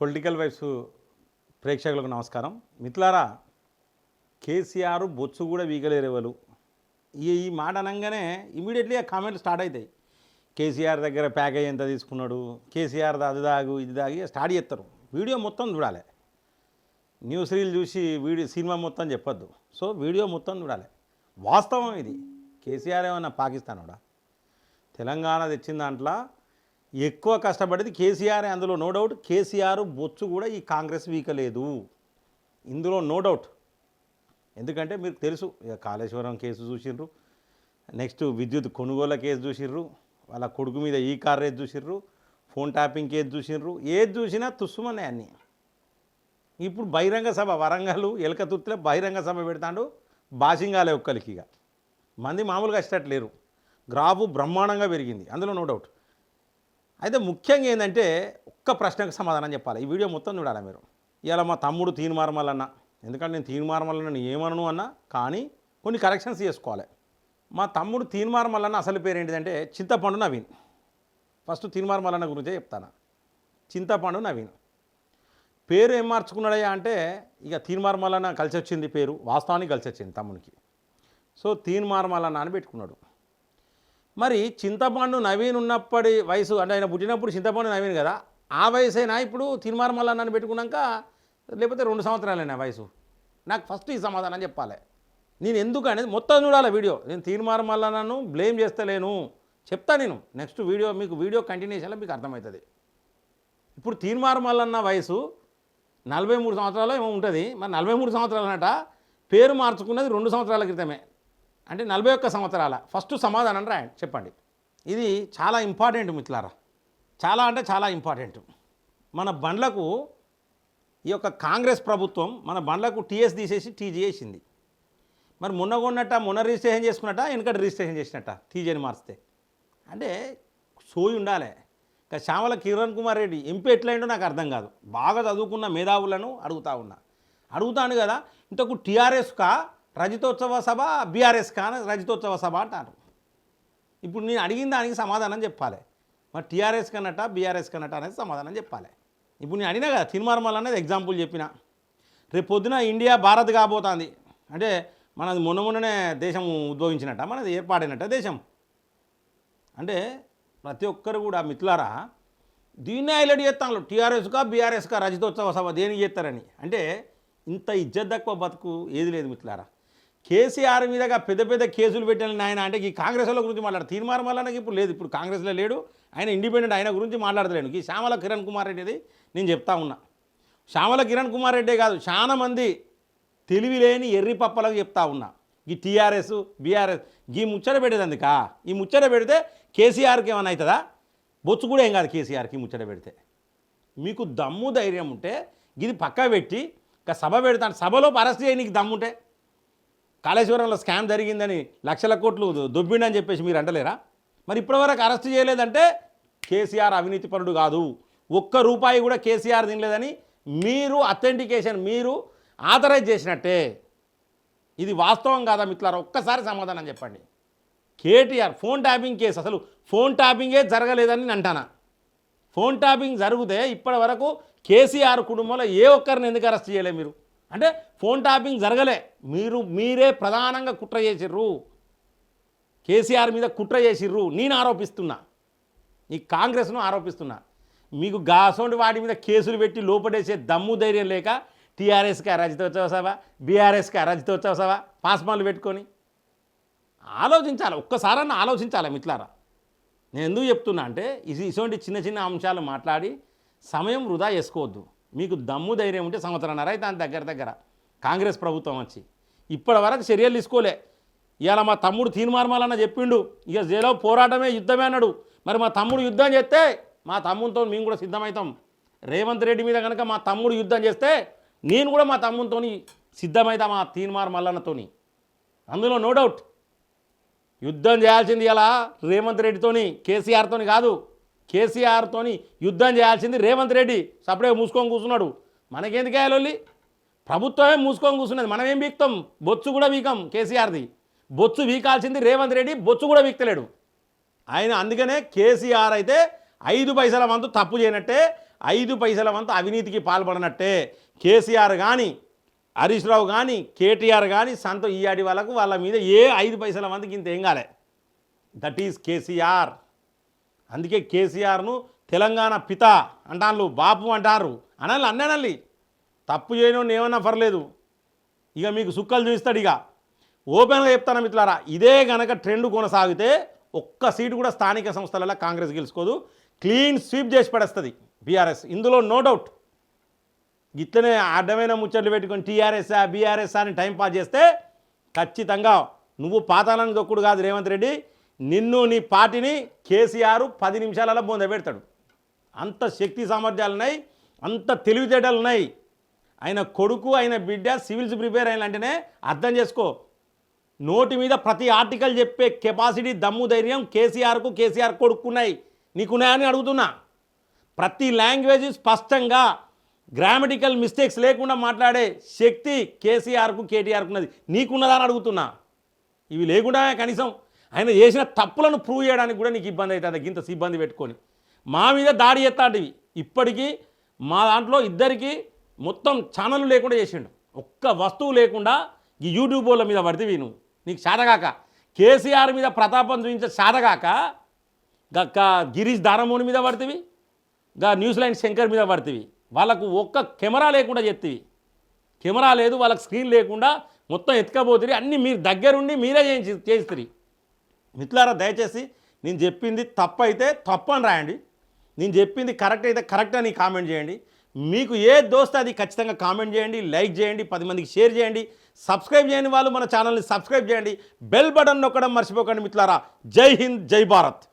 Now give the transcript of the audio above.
Political vibes ప్రేక్షకులకు నమస్కారం. మిత్రులారా కేసీఆర్ బొచ్చు కూడా వీగలేరేవలు ఈ ఈ మాట అనగానే ఇమీడియట్లీ ఆ కామెంట్లు స్టార్ట్ అవుతాయి కేసీఆర్ దగ్గర ప్యాకేజ్ ఎంత తీసుకున్నాడు కేసీఆర్ అది దాగు ఇది దాగి స్టార్ట్ చేస్తారు. వీడియో మొత్తం చూడాలి. న్యూస్ రీల్ చూసి వీడియో సినిమా మొత్తం చెప్పొద్దు. సో వీడియో మొత్తం చూడాలి. వాస్తవం ఇది. కేసీఆర్ ఏమన్నా పాకిస్తానోడా? తెలంగాణ తెచ్చిన దాంట్లో ఎక్కువ కష్టపడేది కేసీఆర్ అందులో నో డౌట్ కేసీఆర్ బొచ్చు కూడా ఈ కాంగ్రెస్ వీకలేదు. ఇందులో నో డౌట్ ఎందుకంటే మీకు తెలుసు ఇక కాళేశ్వరం కేసు చూసిర్రు. నెక్స్ట్ విద్యుత్ కొనుగోలు కేసు చూసిర్రు. వాళ్ళ కొడుకు మీద ఈ కార్ రేసు చూసిర్రు. ఫోన్ ట్యాపింగ్ కేసు చూసిర్రు. ఏది చూసినా తుస్సుమన్నాయి అన్నీ. ఇప్పుడు బహిరంగ సభ వరంగల్ ఎలకతుర్తిలో బహిరంగ సభ పెడతాడు బాసింగాలే ఒక్కరికి ఇక. మంది మామూలుగా వచ్చేటట్లేరు గ్రాఫు బ్రహ్మాండంగా పెరిగింది. అందులో నో డౌట్ అయితే ముఖ్యంగా ఏంటంటే ఒక్క ప్రశ్నకు సమాధానం చెప్పాలి. ఈ వీడియో మొత్తం చూడాలి మీరు? ఇలా మా తమ్ముడు తీన్మారమల్లన్న ఎందుకంటే నేను తీన్మారమల్లన్న ఏమనను అన్నా కానీ కొన్ని కరెక్షన్స్ చేసుకోవాలి. మా తమ్ముడు తీన్మారమల్లన్న అసలు పేరు ఏంటిదంటే చింతపండు నవీన్. ఫస్ట్ తీన్మారమల్లన్న గురించే చెప్తాను? చింతపండు నవీన్. పేరు ఏం మార్చుకున్నాడయ్యా అంటే ఇక తీన్మార్మలన్న కలిసి వచ్చింది పేరు వాస్తవానికి కలిసి వచ్చింది తమ్మునికి. సో తీన్మార్మలన్న అని పెట్టుకున్నాడు. మరి చింతపండు నవీన్ ఉన్నప్పటి వయసు అంటే ఆయన పుట్టినప్పుడు చింతపండు నవీన్ కదా ఆ వయసైనా ఇప్పుడు తీన్మార్మలన్న అని పెట్టుకున్నాక లేకపోతే రెండు సంవత్సరాలైనా వయసు. నాకు ఫస్ట్ ఈ సమాధానం చెప్పాలి. నేను ఎందుకు అనేది మొత్తం చూడాలి వీడియో. నేను తీన్మార్మల్లన్నను బ్లేమ్ చేస్తలేను. చెప్తా నేను. నెక్స్ట్ వీడియో మీకు వీడియో కంటిన్యూషన్లో మీకు అర్థమవుతుంది. ఇప్పుడు తీన్మార్ మల్లన్న వయసు నలభై మూడు సంవత్సరాలు ఏమో ఉంటుంది. మరి నలభై మూడు సంవత్సరాలనట పేరు మార్చుకున్నది రెండు సంవత్సరాల క్రితమే. అంటే నలభై ఒక్క సంవత్సరాల. ఫస్ట్ సమాధానం రాయండి. చెప్పండి. ఇది చాలా ఇంపార్టెంట్ మిత్రులారా. చాలా అంటే చాలా ఇంపార్టెంట్. మన బండ్లకు ఈ యొక్క కాంగ్రెస్ ప్రభుత్వం మన బండ్లకు టీఎస్ తీసేసి టీజీ వేసింది మరి మొన్న కొన్నట్ట మొన్న రిజిస్ట్రేషన్ చేసుకున్నట్ట వెనకటి రిజిస్ట్రేషన్ చేసినట్ట టీజీని మారిస్తే అంటే సోయి ఉండాలి. ఇంకా శ్యామల కిరణ్ కుమార్ రెడ్డి ఎంపీ ఎట్లయిండో నాకు అర్థం కాదు. బాగా చదువుకున్న మేధావులను అడుగుతా ఉన్నా. అడుగుతాను కదా ఇంతకు టీఆర్ఎస్కా రజతోత్సవ సభ బీఆర్ఎస్కా రజతోత్సవ సభ అంటారు. ఇప్పుడు నేను అడిగిన దానికి సమాధానం చెప్పాలి. మరి టీఆర్ఎస్ కన్నట బీఆర్ఎస్ కన్నట అనేది సమాధానం చెప్పాలి. ఇప్పుడు నేను అడిగినా కదా తిరుమర్మల్ అనేది ఎగ్జాంపుల్ చెప్పిన. రేపు పొద్దున ఇండియా భారత్ కాబోతుంది. అంటే మనది మొన్న మొన్ననే దేశం ఉద్భవించినట్ట మనది ఏర్పాడైనట్ట దేశం. అంటే ప్రతి ఒక్కరు కూడా మిత్రులారా దీన్నే హైలైట్ చేస్తాను టీఆర్ఎస్కా బీఆర్ఎస్కా రజతోత్సవ సభ దేనికి చేస్తారని. అంటే ఇంత ఇజ్జత్ తక్కువ బతుకు ఏది లేదు మిత్రులారా. కేసీఆర్ మీదగా పెద్ద పెద్ద కేసులు పెట్టిన ఆయన అంటే ఈ కాంగ్రెస్ల గురించి మాట్లాడు. తీర్మానం వల్ల ఇప్పుడు లేదు. ఇప్పుడు కాంగ్రెస్లో లేడు. ఆయన ఇండిపెండెంట్ ఆయన గురించి మాట్లాడలేను ఈ శ్యామల కిరణ్ కుమార్ రెడ్డిది నేను చెప్తా ఉన్నా. శ్యామల కిరణ్ కుమార్ రెడ్డే కాదు చాలా మంది తెలివి లేని ఎర్రి పప్పలకు చెప్తా ఉన్నా. ఈ టీఆర్ఎస్ బీఆర్ఎస్ ఈ ముచ్చట పెట్టేదందుకా ఈ ముచ్చట పెడితే కేసీఆర్కి ఏమైనా అవుతుందా? బొచ్చు కూడా ఏం కాదు కేసీఆర్కి ముచ్చట పెడితే. మీకు దమ్ము ధైర్యం ఉంటే ఇది పక్క పెట్టి ఇక సభ పెడతాను సభలో అరెస్ట్ చేయనీకి దమ్ముంటే కాళేశ్వరంలో స్కామ్ జరిగిందని లక్షల కోట్లు దుబ్బిండని దొబ్బిండని చెప్పేసి మీరు అంటలేరా? మరి ఇప్పటివరకు అరెస్ట్ చేయలేదంటే కేసీఆర్ అవినీతి పరుడు కాదు. ఒక్క రూపాయి కూడా కేసీఆర్ తినలేదని మీరు అథెంటికేషన్ మీరు ఆథరైజ్ చేసినట్టే. ఇది వాస్తవం కాదా మిత్రులారా? ఒక్కసారి సమాధానం చెప్పండి. కేటీఆర్ ఫోన్ ట్యాపింగ్ కేసు అసలు ఫోన్ ట్యాపింగే జరగలేదని నేను అంటానా? ఫోన్ ట్యాపింగ్ జరిగితే ఇప్పటి వరకు కేసీఆర్ కుటుంబంలో ఏ ఒక్కరిని ఎందుకు అరెస్ట్ చేయలేదు మీరు? అంటే ఫోన్ ట్యాపింగ్ జరగలే. మీరు మీరే ప్రధానంగా కుట్ర చేసిర్రు. కేసీఆర్ మీద కుట్ర చేసిర్రు. నేను ఆరోపిస్తున్నా. ఈ కాంగ్రెస్ను ఆరోపిస్తున్నా. మీకు గాసోంటి వాటి మీద కేసులు పెట్టి లోపడేసే దమ్ము ధైర్యం లేక టీఆర్ఎస్కి అరాజితోత్సవ సభ బీఆర్ఎస్కి అరాజితోత్సవ సభ పాస్మాలు పెట్టుకొని. ఆలోచించాలి. ఒక్కసారన్నా ఆలోచించాలి మిట్లారా నేను ఎందుకు చెప్తున్నా అంటే ఇది ఇటువంటి చిన్న చిన్న అంశాలు మాట్లాడి సమయం వృధా చేసుకోవద్దు. మీకు దమ్ము ధైర్యం ఉంటే సంవత్సరంన్నర అయితే దాని దగ్గర దగ్గర కాంగ్రెస్ ప్రభుత్వం వచ్చి. ఇప్పటి వరకు చర్యలు తీసుకోలే. ఇవాళ మా తమ్ముడు తీర్మార్మాలన్న చెప్పిండు. ఇక జైలో పోరాటమే యుద్ధమే అన్నాడు. మరి మా తమ్ముడు యుద్ధం చేస్తే మా తమ్మునితో మేము కూడా సిద్ధమవుతాం రేవంత్ రెడ్డి మీద కనుక మా తమ్ముడు యుద్ధం చేస్తే నేను కూడా మా తమ్ముడితో సిద్ధమవుతా మా తీర్మార్ మల్లన్నతోని అందులో నో డౌట్. యుద్ధం చేయాల్సింది ఇలా రేవంత్ రెడ్డితోని కేసీఆర్తోని కాదు. కేసీఆర్తోని యుద్ధం చేయాల్సింది రేవంత్ రెడ్డి. సపడే మూసుకొని కూర్చున్నాడు. మనకేందుకు వేయాలి ప్రభుత్వమే మూసుకొని కూర్చున్నది. మనం ఏం వీక్తాం? బొచ్చు కూడా వీకం కేసీఆర్ది. బొచ్చు వీకాల్సింది రేవంత్ రెడ్డి. బొచ్చు కూడా వీక్తలేడు. ఆయన అందుకనే కేసీఆర్ అయితే ఐదు పైసల వంతు తప్పు చేయనట్టే ఐదు పైసల వంతు అవినీతికి పాల్పడినట్టే. కేసీఆర్ కానీ హరీష్ రావు కానీ కేటీఆర్ కానీ సంత ఈయాడి వాళ్ళకు వాళ్ళ మీద ఏ ఐదు పైసల మందికి ఇంత ఏం కాలే. That is KCR. అందుకే కేసీఆర్ను తెలంగాణ పిత అంటారు బాపు అంటారు. అనాలి అన్నానల్లి. తప్పు చేయడం ఏమన్నా పర్లేదు. ఇక మీకు సుక్కలు చూపిస్తాడు ఇక. ఓపెన్గా చెప్తాను మిత్రులారా ఇదే గనక ట్రెండ్ కొనసాగితే ఒక్క సీటు కూడా స్థానిక సంస్థలలో కాంగ్రెస్ గెలుచుకోదు. క్లీన్ స్వీప్ చేసి పడేస్తుంది బీఆర్ఎస్. ఇందులో నో డౌట్. ఇట్లనే అడ్డమైన ముచ్చట్లు పెట్టుకొని టీఆర్ఎస్ఆ బీఆర్ఎస్ అని టైం పాస్ చేస్తే ఖచ్చితంగా నువ్వు పాతాలని దొక్కుడు కాదు రేవంత్ రెడ్డి. నిన్ను నీ పార్టీని కేసీఆర్ పది నిమిషాలలో బొంద పెడతాడు. అంత శక్తి సామర్థ్యాలు ఉన్నాయి అంత తెలివితేటలు ఉన్నాయి ఆయన కొడుకు ఆయన బిడ్డ సివిల్స్ ప్రిపేర్ అయిన అంటేనే అర్థం చేసుకో. నోటి మీద ప్రతి ఆర్టికల్ చెప్పే కెపాసిటీ దమ్ము ధైర్యం కేసీఆర్కు కేసీఆర్ కొడుకున్నాయి నీకున్నాయని అడుగుతున్నా. ప్రతి లాంగ్వేజ్ స్పష్టంగా గ్రామటికల్ మిస్టేక్స్ లేకుండా మాట్లాడే శక్తి కేసీఆర్కు కేటీఆర్కు ఉన్నది నీకున్నదా అని అడుగుతున్నా. ఇవి లేకుండా కనీసం ఆయన చేసిన తప్పులను ప్రూవ్ చేయడానికి కూడా నీకు ఇబ్బంది అవుతుంది. ఇంత ఇబ్బంది పెట్టుకొని. మా మీద దాడి ఎత్తాంటివి ఇప్పటికీ మా దాంట్లో ఇద్దరికి మొత్తం ఛానల్ లేకుండా చేసిండు. ఒక్క వస్తువు లేకుండా ఈ యూట్యూబ్ వాళ్ళ మీద పడితే నువ్వు నీకు శాతగాక కేసీఆర్ మీద ప్రతాపం చూపించే శాతగాక గక్క గిరీష్ దారమోని మీద పడితేవి గా న్యూస్ లైన్ శంకర్ మీద పడితేవి వాళ్ళకు ఒక్క కెమెరా లేకుండా చెప్తివి కెమెరా లేదు వాళ్ళకి స్క్రీన్ లేకుండా మొత్తం ఎత్తుకపోతుంది అన్నీ మీరు దగ్గరుండి మీరే చేయించి చేయిస్తుంది మిత్రులారా దయచేసి నేను చెప్పింది తప్పు అయితే తప్పు అని రాయండి. నేను చెప్పింది కరెక్ట్ అయితే కరెక్ట్ అని కామెంట్ చేయండి. మీకు ఏ దోస్తే అది ఖచ్చితంగా కామెంట్ చేయండి లైక్ చేయండి పది మందికి షేర్ చేయండి. సబ్స్క్రైబ్ చేయని వాళ్ళు మన ఛానల్ని సబ్స్క్రైబ్ చేయండి. బెల్ బటన్ నొక్కడం మర్చిపోకండి మిత్రులారా. జై హింద్ జై భారత్.